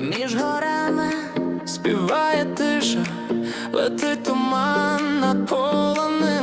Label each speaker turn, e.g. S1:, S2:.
S1: Між горами співає тиша, летить туман над полонинами.